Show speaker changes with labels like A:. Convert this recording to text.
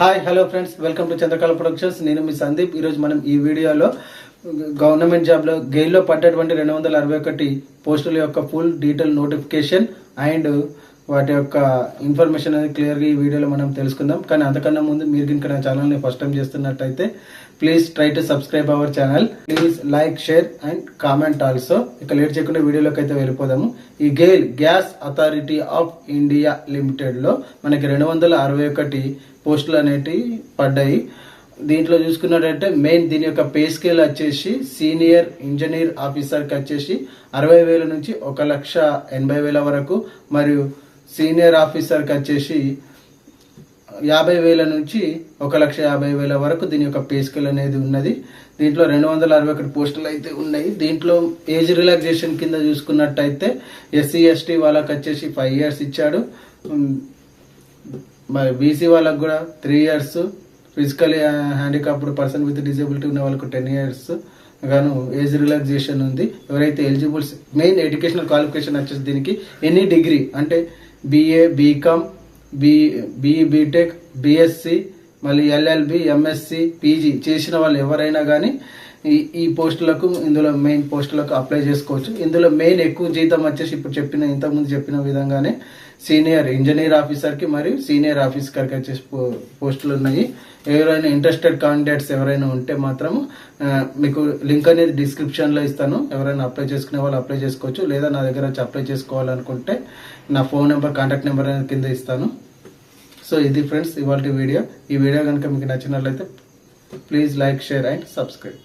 A: Hi hello friends welcome to Chandrakala Productions నేను మీ సందీప్. ఈరోజు మనం ఈ వీడియోలో గవర్నమెంట్ జాబ్లో గెయిల్లో పడ్డటువంటి రెండు వందల అరవై ఒకటి పోస్టుల యొక్క ఫుల్ డీటెయిల్ నోటిఫికేషన్ అండ్ వాటి యొక్క ఇన్ఫర్మేషన్ అనేది క్లియర్గా ఈ వీడియోలో మనం తెలుసుకుందాం. కానీ అంతకన్నా ముందు మీరు కనుక నా ఛానల్ని first time చేస్తున్నట్టయితే please try to subscribe our channel. Please like share and comment also. ఇక లేట్ చేయకుండా వీడియోలోకి అయితే వెళ్ళిపోదాము. ఈ GAIL Gas Authority of India లిమిటెడ్లో మనకి రెండు వందల అరవై ఒకటి పోస్టులు అనేటివి పడ్డాయి. దీంట్లో చూసుకున్నట్టయితే మెయిన్ దీని యొక్క పే స్కేల్ వచ్చేసి సీనియర్ ఇంజనీర్ ఆఫీసర్కి వచ్చేసి అరవై వేల నుంచి ఒక లక్ష ఎనభై వేల వరకు. మరియు సీనియర్ ఆఫీసర్కి వచ్చేసి యాభై వేల నుంచి ఒక లక్ష యాభై వేల వరకు దీని యొక్క పే స్కేల్ అనేది ఉన్నది. దీంట్లో రెండు వందల అరవై ఒకటి పోస్టులు అయితే ఉన్నాయి. దీంట్లో ఏజ్ రిలాక్సేషన్ కింద చూసుకున్నట్టయితే ఎస్సీ ఎస్టీ వాళ్ళకి వచ్చేసి ఫైవ్ ఇయర్స్ ఇచ్చాడు. మరి బీసీ వాళ్ళకు కూడా three years. Physically handicapped person with disability ఉన్న వాళ్ళకు టెన్ ఇయర్స్ గాను ఏజ్ రిలాక్సేషన్ ఉంది. ఎవరైతే ఎలిజిబుల్స్ మెయిన్ ఎడ్యుకేషనల్ క్వాలిఫికేషన్ వచ్చేసి దీనికి ఎనీ డిగ్రీ అంటే B A B Com B B B Tech B S C మళ్ళీ ఎల్ఎల్బి ఎంఎస్సి పీజీ చేసిన వాళ్ళు ఎవరైనా కానీ ఈ ఈ పోస్టులకు ఇందులో మెయిన్ పోస్టులకు అప్లై చేసుకోవచ్చు. ఇందులో మెయిన్ ఎక్కువ జీతం వచ్చేసి ఇప్పుడు చెప్పిన ఇంతకుముందు చెప్పిన విధంగానే సీనియర్ ఇంజనీర్ ఆఫీసర్కి మరియు సీనియర్ ఆఫీసర్కి వచ్చేసి పో- పోస్టులు ఉన్నాయి. ఎవరైనా ఇంట్రెస్టెడ్ క్యాండిడేట్స్ ఎవరైనా ఉంటే మాత్రం మీకు లింక్ అనేది డిస్క్రిప్షన్లో ఇస్తాను. ఎవరైనా అప్లై చేసుకునే వాళ్ళు అప్లై చేసుకోవచ్చు. లేదా నా దగ్గర వచ్చి అప్లై చేసుకోవాలనుకుంటే నా ఫోన్ నెంబర్ కాంటాక్ట్ నెంబర్ అనేది కింద ఇస్తాను. సో ఇది ఫ్రెండ్స్ ఇవాళ వీడియో. ఈ వీడియో కనుక మీకు నచ్చినట్లయితే please like share and subscribe